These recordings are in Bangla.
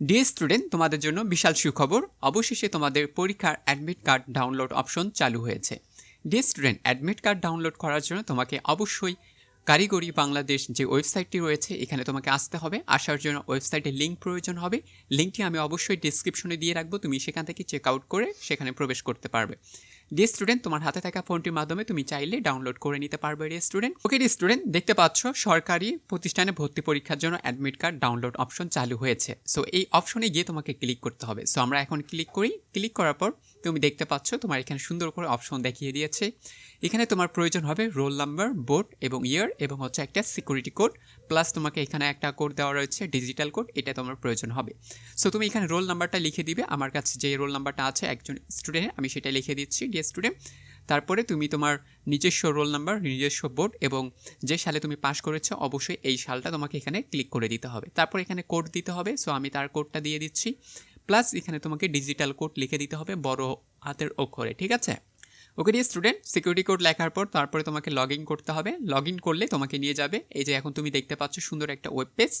ডিয়ার স্টুডেন্ট তোমাদের জন্য বিশাল সুখবর। অবশেষে তোমাদের পরীক্ষার অ্যাডমিট কার্ড ডাউনলোড অপশন চালু হয়েছে। Dear student admit card download করার জন্য তোমাকে অবশ্যই কারিগরি বাংলাদেশ যে ওয়েবসাইটটি রয়েছে, এখানে তোমাকে আসতে হবে। আসার জন্য ওয়েবসাইটে লিঙ্ক প্রয়োজন হবে। লিঙ্কটি আমি অবশ্যই ডিসক্রিপশনে দিয়ে রাখব। তুমি সেখান থেকে চেক আউট করে সেখানে প্রবেশ করতে পারবে। ডিয়ার স্টুডেন্ট তোমার হাতে থাকা ফোনটির মাধ্যমে তুমি চাইলে ডাউনলোড করে নিতে পারবে dear student okay dear student দেখতে পাচ্ছ সরকারি প্রতিষ্ঠানে ভর্তি পরীক্ষার জন্য অ্যাডমিট কার্ড ডাউনলোড অপশন চালু হয়েছে। সো এই অপশনে গিয়ে তোমাকে ক্লিক করতে হবে। সো আমরা এখন ক্লিক করি। ক্লিক করার পর তুমি দেখতে পাচ্ছ তোমার এখানে সুন্দর করে অপশন দেখিয়ে দিয়েছে। এখানে তোমার প্রয়োজন হবে রোল নাম্বার বোর্ড এবং ইয়ার এবং হচ্ছে একটা সিকিউরিটি কোড প্লাস তোমাকে এখানে একটা কোড দেওয়া রয়েছে ডিজিটাল কোড এটা তোমার প্রয়োজন হবে। সো তুমি এখানে রোল নাম্বারটা লিখে দিবে। আমার কাছে যে রোল নাম্বারটা আছে, একজন স্টুডেন্ট আমি সেটা লিখে দিচ্ছি ডিয়ার স্টুডেন্ট তারপরে তুমি তোমার নিজস্ব রোল নাম্বার নিজস্ব বোর্ড এবং যে সালে তুমি পাশ করেছ, অবশ্যই এই সালটা তোমাকে এখানে ক্লিক করে দিতে হবে। তারপর এখানে কোড দিতে হবে। সো আমি তার কোডটা দিয়ে দিচ্ছি। প্লাস এখানে তোমাকে ডিজিটাল কোড লিখে দিতে হবে বড় হাতের অক্ষরে, ঠিক আছে? ওকে দিয়ে স্টুডেন্ট সিকিউরিটি কোড লেখার পর তারপরে তোমাকে লগ ইন করতে হবে। লগ ইন করলে তোমাকে নিয়ে যাবে। এই যে এখন তুমি দেখতে পাচ্ছ সুন্দর একটা ওয়েব পেজ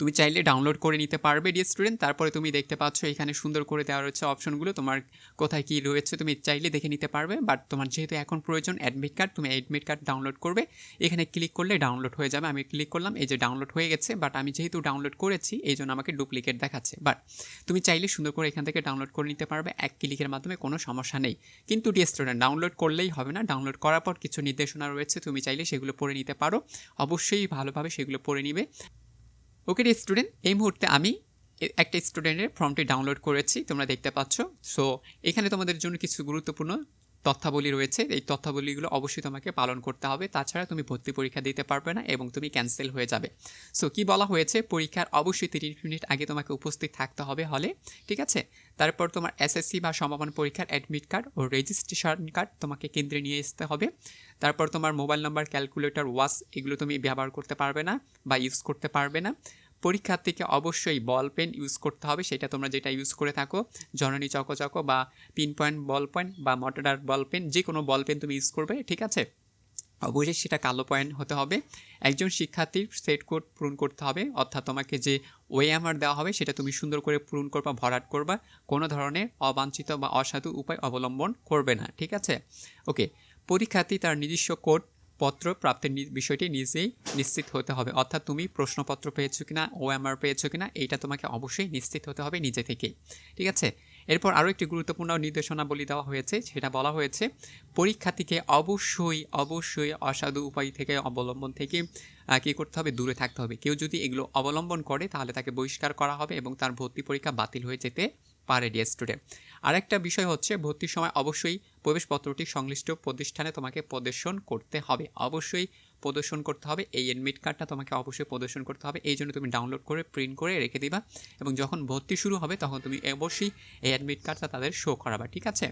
তুমি চাইলে ডাউনলোড করে নিতে পারবে ডিয়ার স্টুডেন্ট তারপরে তুমি দেখতে পাচ্ছ এখানে সুন্দর করে দেওয়া রয়েছে অপশনগুলো তোমার কোথায় কী রয়েছে তুমি চাইলে দেখে নিতে পারবে। বাট তোমার যেহেতু এখন প্রয়োজন অ্যাডমিট কার্ড তুমি অ্যাডমিট কার্ড ডাউনলোড করবে। এখানে ক্লিক করলে ডাউনলোড হয়ে যাবে। আমি ক্লিক করলাম, এই যে ডাউনলোড হয়ে গেছে। বাট আমি যেহেতু ডাউনলোড করেছি, এই জন্য আমাকে ডুপ্লিকেট দেখাচ্ছে। বাট তুমি চাইলে সুন্দর করে এখান থেকে ডাউনলোড করে নিতে পারবে। এক ক্লিকের মাধ্যমে কোনো সমস্যা নেই। কিন্তু ডিয়ার স্টুডেন্ট ডাউনলোড করলেই হবে না। ডাউনলোড করার পর কিছু নির্দেশনা রয়েছে, তুমি চাইলে সেগুলো পড়ে নিতে পারো। অবশ্যই ভালোভাবে সেগুলো পড়ে নিবে। ওকে স্টুডেন্ট এই মুহূর্তে আমি একটা স্টুডেন্টের ফর্মটি ডাউনলোড করেছি, তোমরা দেখতে পাচ্ছ। সো এখানে তোমাদের জন্য কিছু গুরুত্বপূর্ণ তথ্যাবলী রয়েছে, এই তথ্যাবলীগুলো অবশ্যই তোমাকে পালন করতে হবে। তাছাড়া তুমি ভর্তি পরীক্ষা দিতে পারবে না এবং তুমি ক্যান্সেল হয়ে যাবে। সো কি বলা হয়েছে? পরীক্ষার অবশ্যই তিরিশ মিনিট আগে তোমাকে উপস্থিত থাকতে হবে হলে, ঠিক আছে? তারপর তোমার এসএসসি বা সমাপন পরীক্ষার অ্যাডমিট কার্ড ও রেজিস্ট্রেশন কার্ড তোমাকে কেন্দ্রে নিয়ে আসতে হবে। তারপর তোমার মোবাইল নাম্বার ক্যালকুলেটর ওয়াশ এগুলো তুমি ব্যবহার করতে পারবে না বা ইউজ করতে পারবে না। পরীক্ষার্থীকে অবশ্যই বল পেন ইউজ করতে হবে, সেটা তোমরা যেটা ইউজ করে থাকো, জননী চকো বা পিন পয়েন্ট বল পয়েন্ট বা মটোডার বল পেন যে কোনো বল পেন তুমি ইউজ করবে, ঠিক আছে? অবশ্যই সেটা কালো পয়েন্ট হতে হবে। একজন শিক্ষার্থীর সেট কোড পূরণ করতে হবে, অর্থাৎ তোমাকে যে ওয়ে আমার দেওয়া হবে, সেটা তুমি সুন্দর করে পূরণ করবা, ভরাট করবা, কোনো ধরনের অবাঞ্ছিত বা অসাধু উপায় অবলম্বন করবে না, ঠিক আছে? ওকে পরীক্ষার্থী তার নিজস্ব কোড পত্র প্রাপ্তির বিষয়টি নিজেই নিশ্চিত হতে হবে। অর্থাৎ তুমি প্রশ্নপত্র পেয়েছ কিনা ওএমআর পেয়েছ কিনা, এইটা তোমাকে অবশ্যই নিশ্চিত হতে হবে নিজে থেকেই। ঠিক আছে? এরপর আরও একটি গুরুত্বপূর্ণ নির্দেশনা বলি দেওয়া হয়েছে। সেটা বলা হয়েছে, পরীক্ষার্থীকে অবশ্যই অবশ্যই অসাধু উপায় থেকে অবলম্বন থেকে কী করতে হবে? দূরে থাকতে হবে। কেউ যদি এগুলো অবলম্বন করে, তাহলে তাকে বহিষ্কার করা হবে এবং তার ভর্তি পরীক্ষা বাতিল হয়ে যেতে পারে ডিয়ার স্টুডেন্ট আরেকটা বিষয় হচ্ছে ভর্তির সময় অবশ্যই প্রবেশপত্রটি সংশ্লিষ্ট প্রতিষ্ঠানে তোমাকে প্রদর্শন করতে হবে। অবশ্যই প্রদর্শন করতে হবে, এই অ্যাডমিট কার্ডটা তোমাকে অবশ্যই প্রদর্শন করতে হবে। এই জন্য তুমি ডাউনলোড করে প্রিন্ট করে রেখে দিবা এবং যখন ভর্তি শুরু হবে তখন তুমি অবশ্যই এই অ্যাডমিট কার্ডটা তাদের শো করাবা, ঠিক আছে?